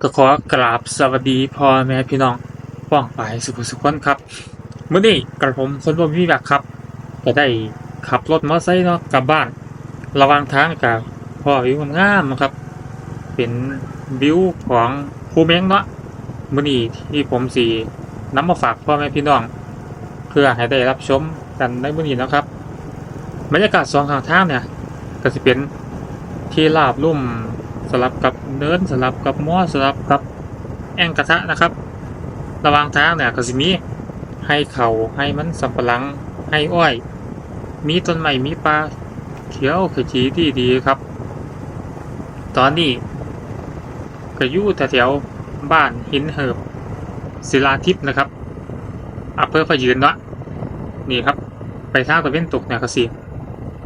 ก็ขอกราบสวัสดีพ่อแม่พี่น้องป้องไปสุขสุขคนครับเมื่อนี้กระผมคนร่มวิบากครับ ก็ได้ขับรถมอเตอร์ไซค์เนาะกลับบ้าน ระว่างทางกับพ่อวิวงามครับ เป็นวิวของภูเม้งเนาะมื่อนี้ที่ผมสีน้ำมาฝากพ่อแม่พี่น้อง เพื่อให้ได้รับชมกันในมื่อนี้นะครับบรรยากาศสองข้างทางเนี่ยก็จะเป็นที่ราบลุ่ม สลับกับเนินสลับกับหม้อสลับกับแองกระทะนะครับ ระหว่างทางเนี่ยก็จะมีให้เขาให้มันสำปะหลังให้อ้อย มีต้นไม้มีปลาเขียวขจีที่ดีครับ ตอนนี้ก็อยู่แถวบ้านหินเหิบศิลาทิพย์นะครับอำเภอพะยืนเนาะนี่ครับ ไปทางตะเวนตกเนี่ยก็สิ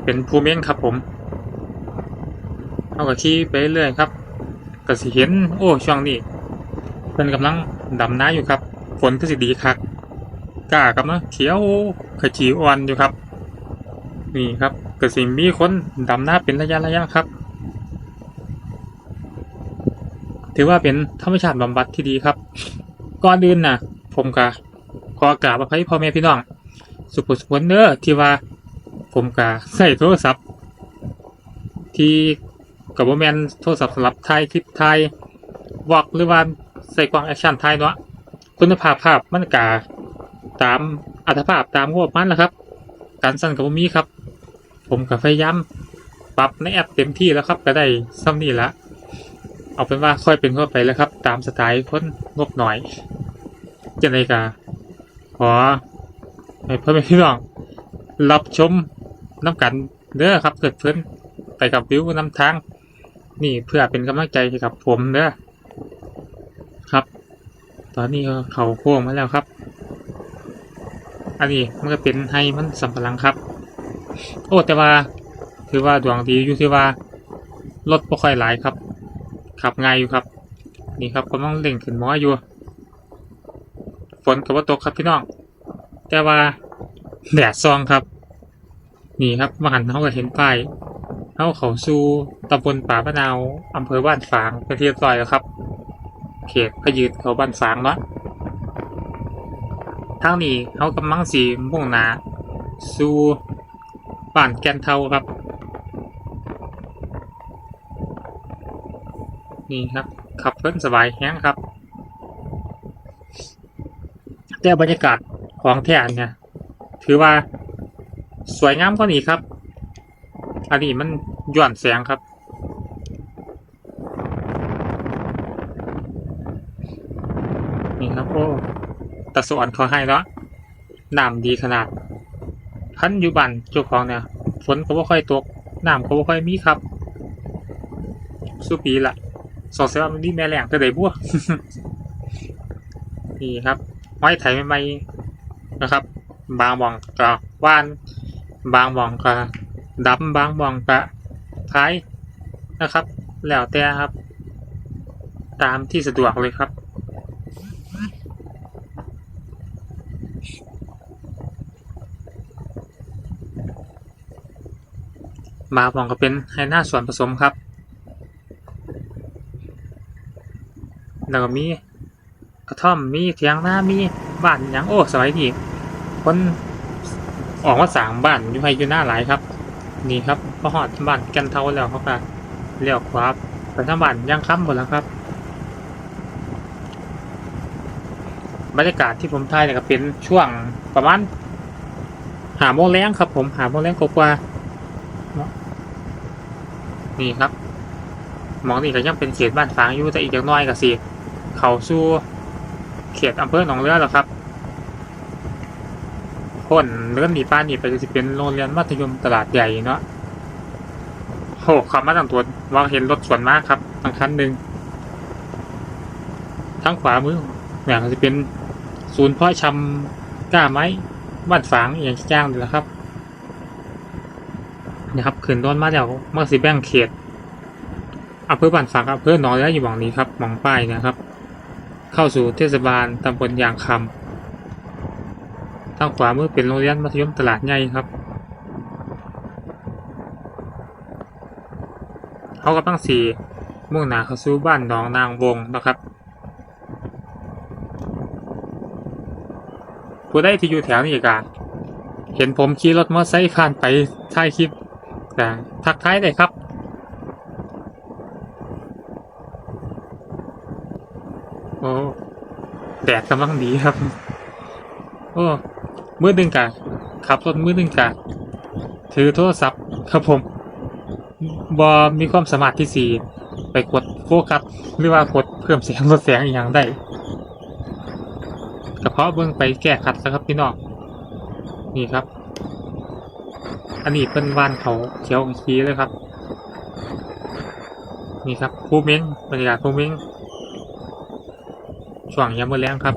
เป็นภูเม้งครับผม เอากระขี่ไปเรื่อยครับก็สิเห็นโอ้ช่วงนี้เป็นกำลังดำน้าอยู่ครับฝนก็สิดีคักกล้ากำลังเขียวขจีอ่อนอยู่ครับ นี่ครับก็สิมีคนดำน้าเป็นระยะระยะครับ ถือว่าเป็นธรรมชาติบำบัดที่ดีครับก่อนอื่นนะผมก็ขอกราบอภัยพ่อแม่พี่น้อง สุขสุขเนอร์ที่ว่าผมก็ใส่โทรศัพท์ ที่ กับโมแมนโทรศัพท์สำหรับถ่ายคลิปถ่ายวอกหรือว่าใส่กล้องแอคชั่นถ่ายเนาะคุณภาพภาพมันกาตามอัตภาพตามงบมันแหละครับ การสั่นกับมีครับ ผมกับพยายามปรับในแอปเต็มที่แล้วครับ ก็ได้ซ้ำนี่ละเอาเป็นว่าค่อยเป็นค่อยไปแล้วครับ ตามสไตล์คนงบหน่อยจะในกาขอให้เพื่อนแม่พี่น้องรับชมน้ำกันเด้อครับเกิดเพื่อนไปกับวิวน้ำทาง นี่เพื่อเป็นกำลังใจให้กับผมเด้อครับ ตอนนี้เขาโค้งมาแล้วครับ อันนี้มันก็เป็นให้มันสำปะหลังครับ โอ้แต่ว่า ถือว่าดวงดีอยู่ที่ว่ารถบ่ค่อยหลายครับ ขับง่ายอยู่ครับ นี่ครับกำลังเล่งขึ้นหมออยู่ฝนกับว่าตกครับพี่น้อง แต่ว่าแดดซองครับ นี่ครับมาหันเขาก็เห็นป้าย เขาเขาสู่ตำบลป่ามะนาวอำเภอบ้านฝางเป็นที่เรียบร้อยแล้วครับ เขตพยืดเขาบ้านฝางเนาะทางนี้เขากำลังสีมุ่งหนาสู่บ้านแกนเทาครับ นี่ครับขับเพิ่นสบายแห้งครับ แต่บรรยากาศของแท้เนี่ยถือว่าสวยงามกว่านี้ครับ อันนี้มันย้อนแสงครับ นี่ครับโอ้ตะสวนเขาให้แล้วน้ำดีขนาดพันอยู่บันเจ้าของเนี่ยฝนก็บ่ค่อยตกน้ำก็บ่ค่อยมีครับสู้ปีละสองเซลล์มันนี่แม่แหลงแต่ไหนบัวนี่ครับไม้ไถใหม่ๆนะครับ บางบ่องก็ว่าน บางบ่องก็ ดำบบางบ่องก็ท้ายนะครับ แล้วแต่ครับ ตามที่สะดวกเลยครับบาบ่องก็เป็นไฮหน้าส่วนผสมครับ แล้วก็มีกระท่อมมีเถียงหน้ามีบ้านหยังโอ้สมัยนี้คนออกมาสางบ้านอยู่ให้อยู่หน้าหลายครับ นี่ครับพอหอดบ้านแกันเทาแล้วเขาก็เลี้ยวขวาไปทางบ้านย่างค่ำหมดแล้วครับ บรรยากาศที่ผมถ่ายเนี่ยก็เป็นช่วงประมาณหาโมงแรงครับ ผมหาโมงแรงกว่านี่ครับมองนี่ก็ยังเป็นเขตบ้านฟางอยู่แต่อีกอย่างน้อยก็สิ เขาสู่เขตอำเภอหนองเรือแล้วครับ พ้นเรื่องหนีป้านนี่ไปก็สิเป็นโรงเรียนมัธยมตลาดใหญ่เนาะโหขับมาตั้งตัวว่าเห็นรถสวนมากครับทั้งคันหนึ่งทั้งขวามืออย่างจะเป็นศูนย์เพาะชำกล้าไม้บ้านฝางอย่างจ้างเลยละครับนี่ครับขึ้นต้นมาแล้วเมื่อสิแบ่งเขตอำเภอบ้านฝางอำเภอหนองเรืออยู่หม่องนี้ครับหมองป้ายนะครับ เข้าสู่เทศบาลตำบลยางคำ ทางขวามือเป็นโรงเรียนมัธยมตลาดใหญ่ครับเขากำลังสีมุ่งหน้าเข้าสู่บ้านหนองนางวงนะครับผู้ใดที่อยู่แถวนี้ก็เห็นผมขี่รถมอเตอร์ไซค์ผ่านไปถ่ายคลิปก็ทักทายได้ครับโอ้แดดกำลังดีครับ โอ้ มือดึงกะขับรถมือดึงกะถือโทรศัพท์ครับผมบอมีความสามารถที่สี่ไปกดโฟกัสหรือว่ากดเพิ่มเสียงลดเสียงอย่างได้กระเพาะเบื้องไปแก้ขัดแล้วครับพี่น้องนี่ครับ อันนี้เป็นวานเขาเขียวของชีเลยครับ นี่ครับภูเม้งบรรยากาศภูเม้งช่วงยามมื้อแล้งครับ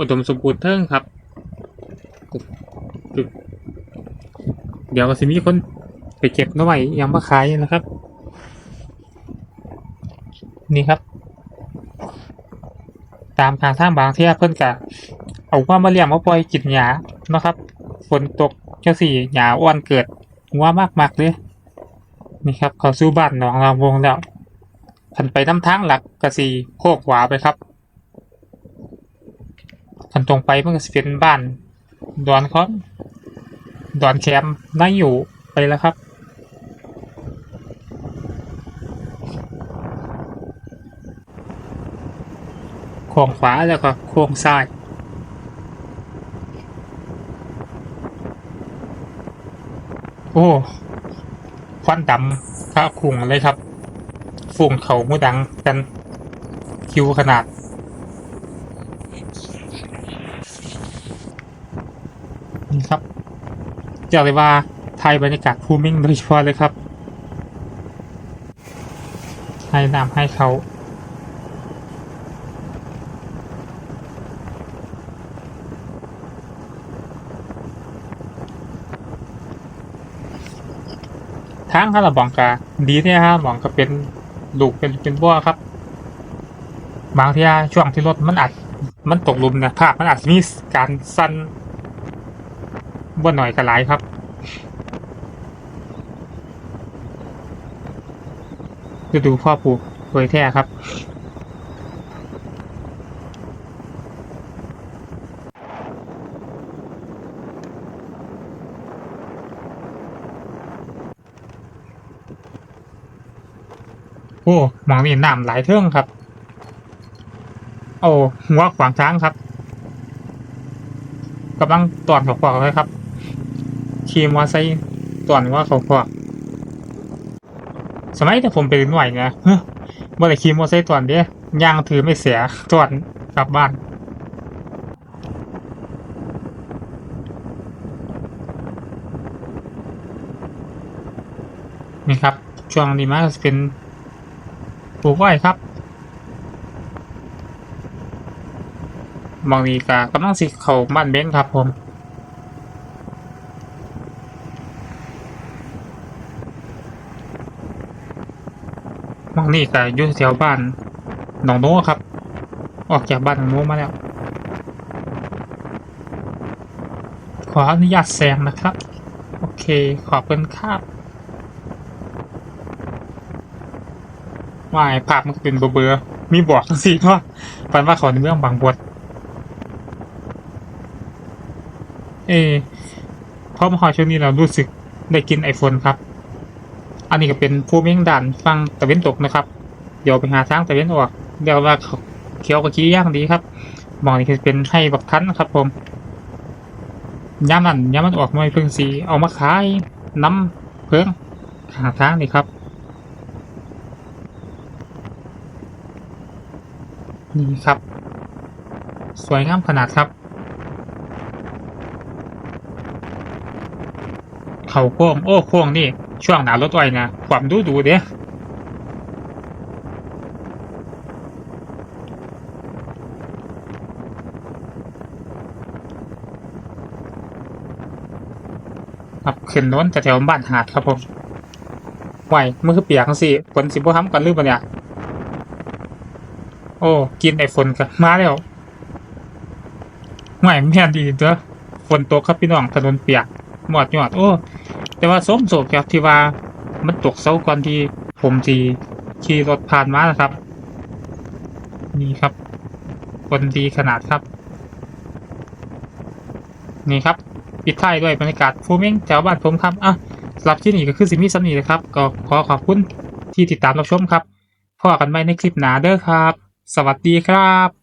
อุดมสมบูรณ์เทิงครับ เดี๋ยวก็สิมีคนไปเก็บน้ำไว้ยังมาขายนะครับ นี่ครับ ตามทางท่างบางที่เพิ่นกะเอาว่ามาเลี้ยงมาปล่อยกินหญ้านะครับฝนตกจังสี่หญ้าอ้วนเกิดหัวมากมากเลยนี่ครับเขาสู้บ้านหนองรามวงแล้วพันไปน้ำทางหลักกะสีโคกหวาไปครับ ทันตรงไปมันก็สิเป็นบ้าน ดอนคอนดอนแคมป์น่าอยู่ไปแล้วครับ โค้งขวาแล้วก็โค้งซ้ายโอ้ควันดำพระคุงเลยครับ ฝุ่งเขามูดังกัน คิวขนาด นี่ครับจะเลยว่าไทยบรรยากาศภูมิ่งโดยเฉพาะเลยครับให้น้ำให้เขาทางฮาระบองกาดีที่ยฮะบองก็เป็นลูกเป็นเป็นบัวครับ บางทีช่วงที่รถมันอัดมันตกลุมนะภาพมันอาจจะมีการสั้น บ่หน่อยก็หลายครับจะดูพ่อปลูกเผยแท้ครับ โอ้หมองนี่น้ำหลายเท่งครับ โอ้หัวขวางทางครับกำลังตอนเขาขวางเลยครับ ขี่มอเตอร์ไซค์ตอนว่าเขาขวางสมัยที่ผมไปหน่วยนะเฮ้ยเมื่อไรขี่มอเตอร์ไซค์ตอนเดียยางถือไม่เสียตอนกลับบ้านนี่ครับช่วงนี้มันก็จะเป็นปลูกไว้ครับมองนีกากำลังสิเขาบ้านเบ้นครับผม มองนี่กาอยู่แถวบ้านหนองโน้ครับ ออกจากบ้านหนองโน้มาแล้ว ขออนุญาตแซงนะครับ โอเคขอบคุณครับว่าไอ้ภาพมันเป็นเบอร์มีบอกจังสิว่าปันว่าขาในเมืองบางบดเออพอมาหอยช่วงนี้เรารู้สึกได้กินไอโฟนครับ อันนี้ก็เป็นภูมิด่านฟังตะเวนตกนะครับ เดี๋ยวไปหาทางตะเวนออก เดี๋ยวว่าเขียวกับชี้ย่างดีครับมองนี่คือเป็นให้บักทันครับ ผมย้ำนั่นย้ำมันออกมาเพิ่งสีเอามาขายน้ำเพิ่งหาทางนี่ครับ นี่ครับ สวยงามขนาดครับ เขาโค้งโอ้โค้งนี่ ช่วงหนารถไว้นะความดูดูเด้ครับขึ้นน้นแต่แถวบ้านหาดครับผมไหวมือคือเปียกจังสิฝนสิบ่ทำกันหรือเปล่าเนี่ยโอ้ กินไอ้ฝนกันมาแล้วไม่แม่นดีเด้อฝนตกครับพี่น้องถนนเปียกหมอดยอดโอ้ แต่ว่าสมโศกครับที่ว่ามันตกเสาก่อนที่ผมจีขี่รถผ่านมานะครับ นี่ครับคนดีขนาดครับ นี่ครับปิดท้ายด้วยบรรยากาศฟูมิงแถวบ้านผมครับอะสำหรับที่นี่ก็คือสิมีสำนีเลยครับ ก็ขอขอบคุณที่ติดตามรับชมครับพอกันใหม่ในคลิปหนาเด้อครับ สวัสดีครับ